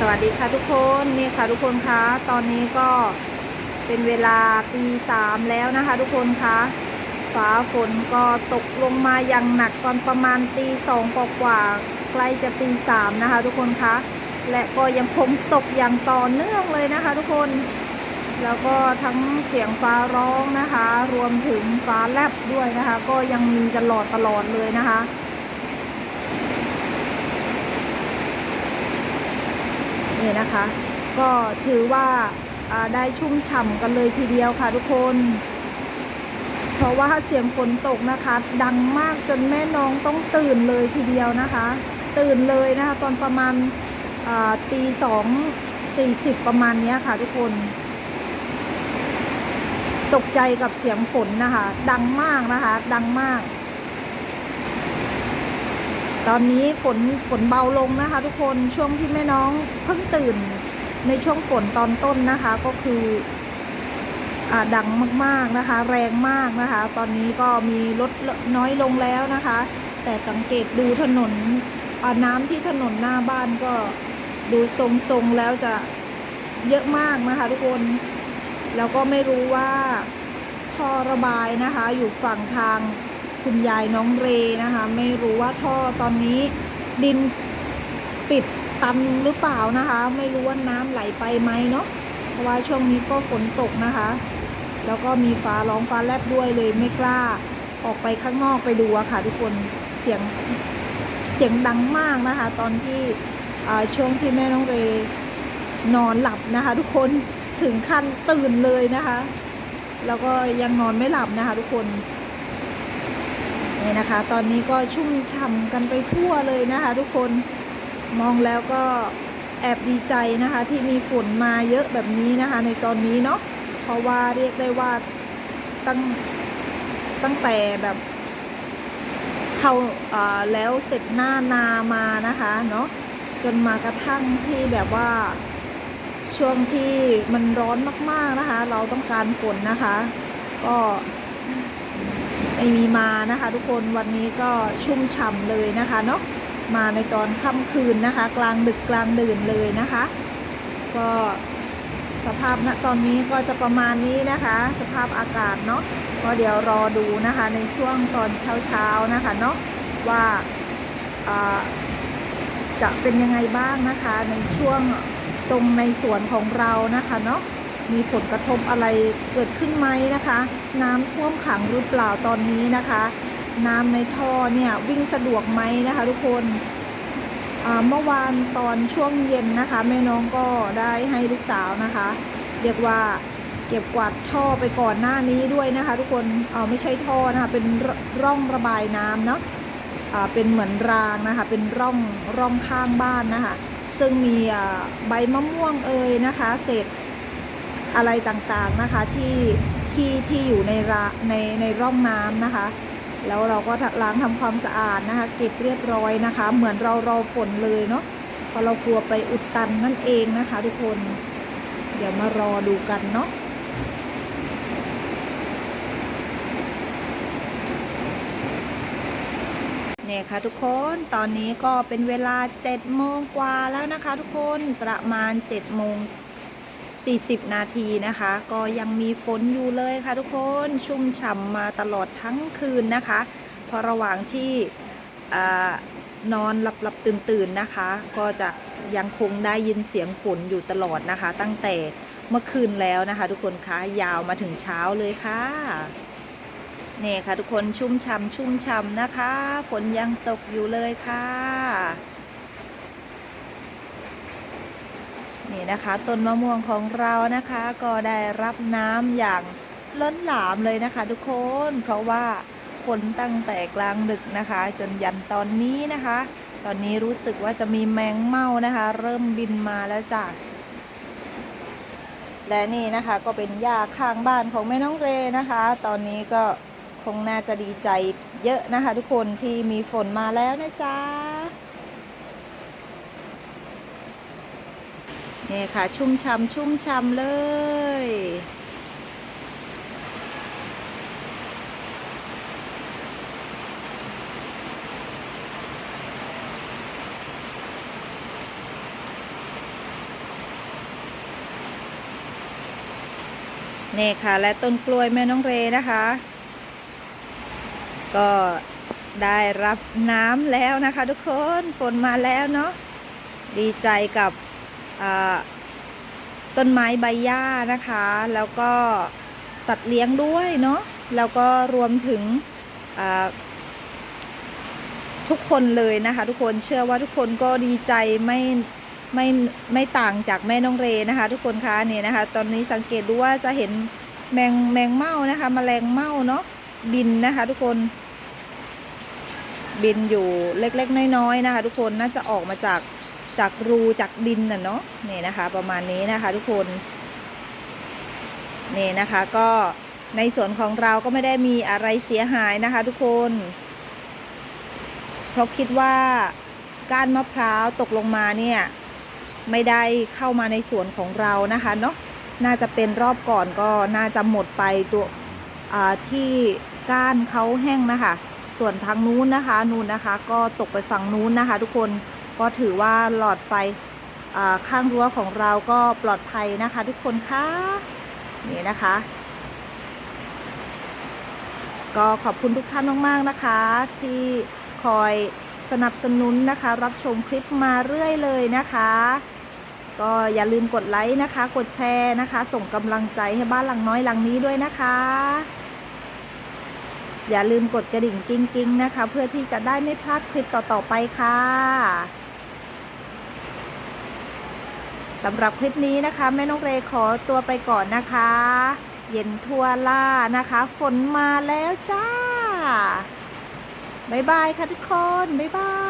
สวัสดีค่ะทุกคนนี่ค่ะทุกคนคะตอนนี้ก็เป็นเวลาตีสามแล้วนะคะ ทุกคนคะฟ้าฝนก็ตกลงมาอย่างหนักตอนประมาณตีสองกว่าใกล้จะตีสามนะคะ ทุกคนคะและก็ยังคงตกอย่างต่อเนื่องเลยนะคะ ทุกคน แล้วก็ทั้งเสียงฟ้าร้องนะคะ รวมถึงฟ้าแลบด้วยนะคะ ก็ยังมีตลอดตลอดเลยนะคะ นี่นะคะ ก็ถือว่าได้ชุ่มฉ่ำกันเลยทีเดียวค่ะทุกคน เพราะว่าเสียงฝนตกนะคะ ดังมากจนแม่น้องต้องตื่นเลยทีเดียวนะคะ ตื่นเลยนะคะ ตอนประมาณตีสองสี่สิบประมาณนี้ค่ะทุกคน ตกใจกับเสียงฝนนะคะ ดังมากนะคะ ดังมาก ตอนนี้ฝนฝนเบาลงนะคะ ทุกคนช่วงที่แม่น้องเพิ่งตื่นในช่วงฝนตอนต้นนะคะก็คืออ่าดังมากๆนะคะ แรงมากนะคะ ตอนนี้ก็มีลดน้อยลงแล้วนะคะ แต่สังเกตดูถนนน้ำที่ถนนหน้าบ้านก็ดูทรงๆแล้วจะเยอะมากนะคะ ทุกคน แล้วก็ไม่รู้ว่าท่อระบายนะคะ อยู่ฝั่งทาง คุณยายน้องเรนะคะ ไม่รู้ว่าท่อตอนนี้ดินปิดตันหรือเปล่านะคะ ไม่รู้ว่าน้ำไหลไปไหมเนาะเพราะว่าช่วงนี้ก็ฝนตกนะคะ แล้วก็มีฟ้าร้องฟ้าแลบด้วยเลยไม่กล้าออกไปข้างนอกไปดูอะค่ะทุกคนเสียงเสียงดังมากนะคะ ตอนที่ช่วงที่แม่น้องเรนอนหลับนะคะ ทุกคนถึงขั้นตื่นเลยนะคะ แล้วก็ยังนอนไม่หลับนะคะ ทุกคน นี่นะคะ ตอนนี้ก็ชุ่มฉ่ำกันไปทั่วเลยนะคะ ทุกคนมองแล้วก็แอบดีใจนะคะ ที่มีฝนมาเยอะแบบนี้นะคะ ในตอนนี้เนาะเพราะว่าเรียกได้ว่าตั้งตั้งแต่แบบเข้าอ่าแล้วเสร็จหน้านามานะคะเนาะจนมากระทั่งที่แบบว่าช่วงที่มันร้อนมากๆนะคะ เราต้องการฝนนะคะ ก็ ไม่มีมานะคะ ทุกคนวันนี้ก็ชุ่มฉ่ำเลยนะคะเนาะมาในตอนค่ำคืนนะคะ กลางดึกกลางดื่นเลยนะคะ ก็สภาพณตอนนี้ก็จะประมาณนี้นะคะ สภาพอากาศเนาะก็เดี๋ยวรอดูนะคะในช่วงตอนเช้าๆนะคะเนาะว่าจะเป็นยังไงบ้างนะคะในช่วงตรงในสวนของเรานะคะเนาะ มีผลกระทบอะไรเกิดขึ้นไหมนะคะ น้ำท่วมขังหรือเปล่าตอนนี้นะคะ น้ำในท่อเนี่ยวิ่งสะดวกไหมนะคะ ทุกคนเมื่อวานตอนช่วงเย็นนะคะ แม่น้องก็ได้ให้ลูกสาวนะคะ เรียกว่าเก็บกวาดท่อไปก่อนหน้านี้ด้วยนะคะ ทุกคนเอ่าไม่ใช่ท่อนะคะเป็นร่องระบายน้ำเนาะเป็นเหมือนรางนะคะ เป็นร่องร่องข้างบ้านนะคะ ซึ่งมีใบมะม่วงเอ่ยนะคะ เศษ อะไรต่างๆนะคะที่ที่ที่อยู่ในราในในร่องน้ำนะคะ แล้วเราก็ล้างทำความสะอาดนะคะ เก็บเรียบร้อยนะคะ เหมือนเรารอฝนเลยเนาะเพราะเรากลัวไปอุดตันนั่นเองนะคะ ทุกคน เดี๋ยวมารอดูกันเนาะเนี่ยค่ะทุกคนตอนนี้ก็เป็นเวลา7โมงกว่าแล้วนะคะ ทุกคนประมาณ7โมง 40 นาทีนะคะ ก็ยังมีฝนอยู่เลยค่ะทุกคนชุ่มฉ่ำมาตลอดทั้งคืนนะคะพราะระหว่างที่อนอนหลับหลับตื่นตื่นนะคะ ก็จะยังคงได้ยินเสียงฝนอยู่ตลอดนะคะ ตั้งแต่เมื่อคืนแล้วนะคะ ทุกคนคะยาวมาถึงเช้าเลยค่ะเนี่ยค่ะทุกคนชุ่มฉ่ำชุ่มฉ่ำนะคะ ฝนยังตกอยู่เลยค่ะ นี่นะคะต้นมะม่วงของเรานะคะก็ได้รับน้ำอย่างล้นหลามเลยนะคะทุกคน เพราะว่าฝนตั้งแต่กลางดึกนะคะ จนยันตอนนี้นะคะ ตอนนี้รู้สึกว่าจะมีแมงเม่านะคะ เริ่มบินมาแล้วจ้ะและนี่นะคะก็เป็นหญ้าข้างบ้านของแม่น้องเรนะคะ ตอนนี้ก็คงน่าจะดีใจเยอะนะคะ ทุกคนที่มีฝนมาแล้วนะจ๊ะ นี่ค่ะ ชุ่มช่ำชุ่มช่ำเลย นี่ค่ะ และต้นกล้วยแม่น้องเรนะคะ ก็ได้รับน้ำแล้วนะคะทุกคนฝนมาแล้วเนาะดีใจกับ ต้นไม้ใบหญ้านะคะ แล้วก็สัตว์เลี้ยงด้วยเนาะแล้วก็รวมถึงทุกคนเลยนะคะ ทุกคนเชื่อว่าทุกคนก็ดีใจไม่ไม่ไม่ต่างจากแม่น้องเรนะคะ ทุกคนคะนี่นะคะ ตอนนี้สังเกตดูว่าจะเห็นแมงแมงเม่านะคะมแมลงเม่าเนาะบินนะคะ ทุกคนบินอยู่เล็กๆ น้อยๆนะคะ ทุกคนน่าจะออกมาจาก จากรูจากดินน่ะเนาะนี่นะคะ ประมาณนี้นะคะทุกคนนี่นะคะก็ในส่วนของเราก็ไม่ได้มีอะไรเสียหายนะคะทุกคน เพราะคิดว่าก้านมะพร้าวตกลงมาเนี่ยไม่ได้เข้ามาในสวนของเรานะคะเนาะน่าจะเป็นรอบก่อนก็น่าจะหมดไปตัวที่ก้านเขาแห้งนะคะ ส่วนทางนู้นนะคะ นู้นนะคะ ก็ตกไปฝั่งนู้นนะคะ ทุกคน ก็ถือว่าหลอดไฟข้างรั้วของเราก็ปลอดภัยนะคะทุกคนคะนี่นะคะ ก็ขอบคุณทุกท่านมากๆนะคะ ที่คอยสนับสนุนนะคะ รับชมคลิปมาเรื่อยเลยนะคะ ก็อย่าลืมกดไลค์นะคะ กดแชร์นะคะ ส่งกำลังใจให้บ้านหลังน้อยหลังนี้ด้วยนะคะ อย่าลืมกดกระดิ่งกิ้งกิ้งๆนะคะ เพื่อที่จะได้ไม่พลาดคลิปต่อๆไปค่ะ สำหรับคลิปนี้นะคะ แม่นกเรขอตัวไปก่อนนะคะ เย็นทัวล่านะคะ ฝนมาแล้วจ้า บ๊ายบายค่ะทุกคน บ๊ายบาย